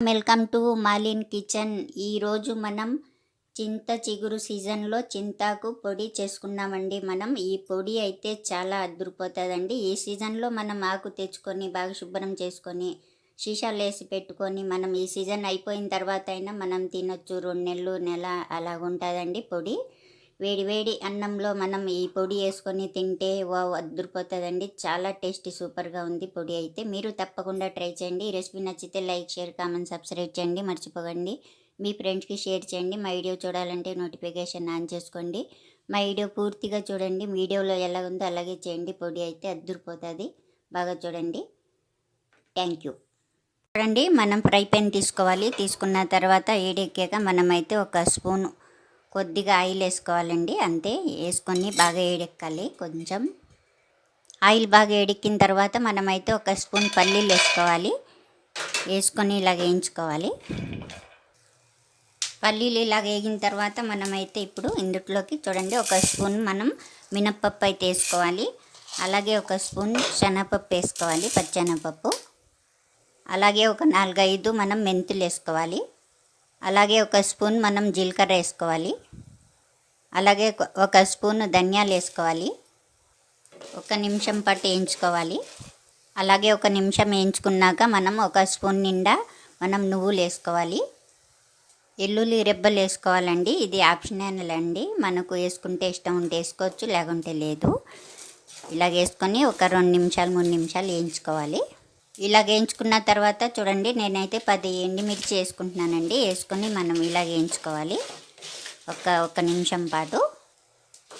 Welcome to మాలిన్ kitchen. ఈరోజు మనం చింత చిగురు సీజన్లో చింతాకు పొడి చేసుకున్నామండి మనం. ఈ పొడి అయితే చాలా అద్దరిపోతుందండి ఈ సీజన్లో మనం ఆకు తెచ్చుకొని బాగా శుభ్రం చేసుకొని సీసాలు వేసి పెట్టుకొని మనం ఈ సీజన్ అయిపోయిన తర్వాత అయినా మనం తినొచ్చు. రెండు నెలలు నెల అలాగుంటుందండి పొడి. వేడి వేడి అన్నంలో మనం ఈ పొడి వేసుకొని తింటే వా అద్దరిపోతుందండి చాలా టేస్టీ సూపర్గా ఉంది పొడి అయితే. మీరు తప్పకుండా ట్రై చేయండి. ఈ రెసిపీ నచ్చితే లైక్ షేర్ కామెంట్ సబ్స్క్రైబ్ చేయండి. మర్చిపోకండి. మీ ఫ్రెండ్స్కి షేర్ చేయండి. మా వీడియో చూడాలంటే నోటిఫికేషన్ ఆన్ చేసుకోండి. మా వీడియో పూర్తిగా చూడండి. వీడియోలో ఎలా ఉందో అలాగే చేయండి. పొడి అయితే అద్దరిపోతుంది బాగా చూడండి. Thank you. చూడండి మనం ఫ్రై పెన్ తీసుకోవాలి. తీసుకున్న తర్వాత ఏడెక్కాక మనమైతే ఒక స్పూన్ కొద్దిగా ఆయిల్ వేసుకోవాలండి. అంతే వేసుకొని బాగా ఏడెక్కాలి. కొంచెం ఆయిల్ బాగా ఏడెక్కిన తర్వాత మనమైతే ఒక స్పూన్ పల్లీలు వేసుకోవాలి. వేసుకొని ఇలాగ వేయించుకోవాలి. పల్లీలు ఇలా వేగిన తర్వాత మనమైతే ఇప్పుడు ఇందులోకి చూడండి ఒక స్పూన్ మనం మినప్పప్పు అయితే వేసుకోవాలి. అలాగే ఒక స్పూన్ శనగపప్పు వేసుకోవాలి పచ్చెనగపప్పు. అలాగే ఒక నాలుగైదు మనం మెంతులు వేసుకోవాలి. అలాగే ఒక స్పూన్ మనం జీలకర్ర వేసుకోవాలి. అలాగే ఒక స్పూన్ ధనియాలు వేసుకోవాలి. ఒక నిమిషం పాటు వేయించుకోవాలి. అలాగే ఒక నిమిషం వేయించుకున్నాక మనం ఒక స్పూన్ నిండా మనం నువ్వులు వేసుకోవాలి. ఎల్లుల్లి రెబ్బలు వేసుకోవాలండి. ఇది ఆప్షనల్ అండి. మనకు వేసుకుంటే ఇష్టం ఉంటే వేసుకోవచ్చు లేకుంటే లేదు. ఇలా వేసుకొని ఒక రెండు నిమిషాలు మూడు నిమిషాలు వేయించుకోవాలి. ఇలాగ వేయించుకున్న తర్వాత చూడండి నేనైతే పది ఎండిమిర్చి వేసుకుంటున్నానండి. వేసుకొని మనం ఇలాగ వేయించుకోవాలి. ఒక ఒక నిమిషం పాటు.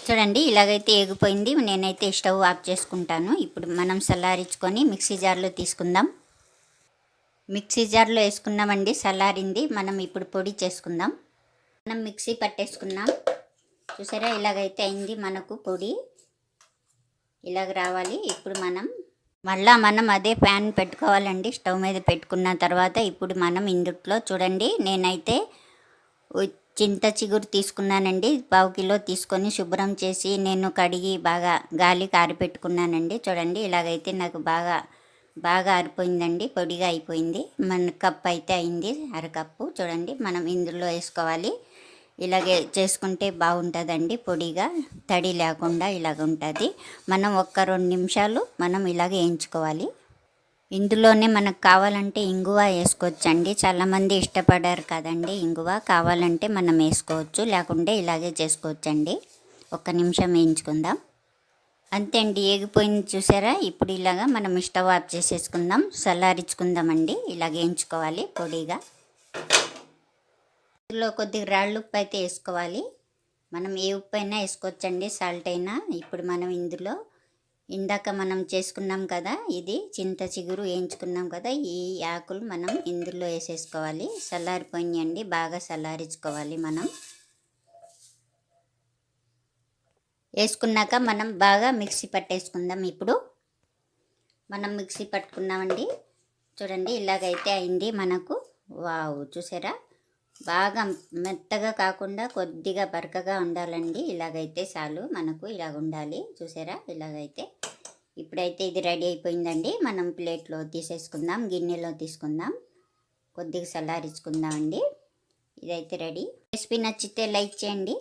చూడండి ఇలాగైతే ఏగిపోయింది. నేనైతే స్టవ్ ఆఫ్ చేసుకుంటాను. ఇప్పుడు మనం చల్లారించుకొని మిక్సీ జార్లో తీసుకుందాం. మిక్సీ జార్లో వేసుకున్నామండి చల్లారింది మనం ఇప్పుడు పొడి చేసుకుందాం. మనం మిక్సీ పట్టేసుకున్నాం. చూసారా ఇలాగైతే అయింది మనకు పొడి. ఇలాగ రావాలి. ఇప్పుడు మనం మళ్ళా మనం అదే ప్యాన్ పెట్టుకోవాలండి. స్టవ్ మీద పెట్టుకున్న తర్వాత ఇప్పుడు మనం ఇందుట్లో చూడండి నేనైతే చింత చిగురు తీసుకున్నానండి. పావు కిలో తీసుకొని శుభ్రం చేసి నేను కడిగి బాగా గాలి కారిపెట్టుకున్నానండి. చూడండి ఇలాగైతే నాకు బాగా బాగా ఆరిపోయిందండి. పొడిగా అయిపోయింది. మన కప్ అయితే అయింది అరకప్పు. చూడండి మనం ఇందులో వేసుకోవాలి. ఇలాగే చేసుకుంటే బాగుంటుందండి పొడిగా. తడి లేకుండా ఇలాగ ఉంటుంది మనం ఒక్క రెండు నిమిషాలు మనం ఇలాగే వేయించుకోవాలి. ఇందులోనే మనకు కావాలంటే ఇంగువ వేసుకోవచ్చండి. చాలామంది ఇష్టపడారు కదండి ఇంగువ. కావాలంటే మనం వేసుకోవచ్చు లేకుంటే ఇలాగే చేసుకోవచ్చండి. ఒక్క నిమిషం వేయించుకుందాం. అంతే అండి ఏగిపోయింది చూసారా? ఇప్పుడు ఇలాగా మనం స్టవ్ ఆఫ్ చేసేసుకుందాం. చల్లారించుకుందామండి. ఇలాగ వేయించుకోవాలి పొడిగా. ఇందులో కొద్దిగా రాళ్ళు ఉప్పు అయితే వేసుకోవాలి. మనం ఏ ఉప్పు అయినా వేసుకోవచ్చండి సాల్ట్ అయినా. ఇప్పుడు మనం ఇందులో ఇందాక మనం చేసుకున్నాం కదా ఇది చింత చిగురు వేయించుకున్నాం కదా ఈ ఆకులు మనం ఇందులో వేసేసుకోవాలి. చల్లారిపోయినాయండి బాగా చల్లారించుకోవాలి మనం. వేసుకున్నాక మనం బాగా మిక్సీ పట్టేసుకుందాం ఇప్పుడు. మనం మిక్సీ పట్టుకున్నామండి. చూడండి ఇలాగైతే అయింది మనకు. వావ్ చూసారా? బాగా మెత్తగా కాకుండా కొద్దిగా బరకగా ఉండాలండి. ఇలాగైతే చాలు మనకు ఇలాగ ఉండాలి చూసారా? ఇలాగైతే ఇప్పుడైతే ఇది రెడీ అయిపోయిందండి. మనం ప్లేట్లో తీసేసుకుందాం గిన్నెలో తీసుకుందాం. కొద్దిగా చల్లారించుకుందామండి ఇదైతే రెడీ. రెసిపీ నచ్చితే లైక్ చేయండి.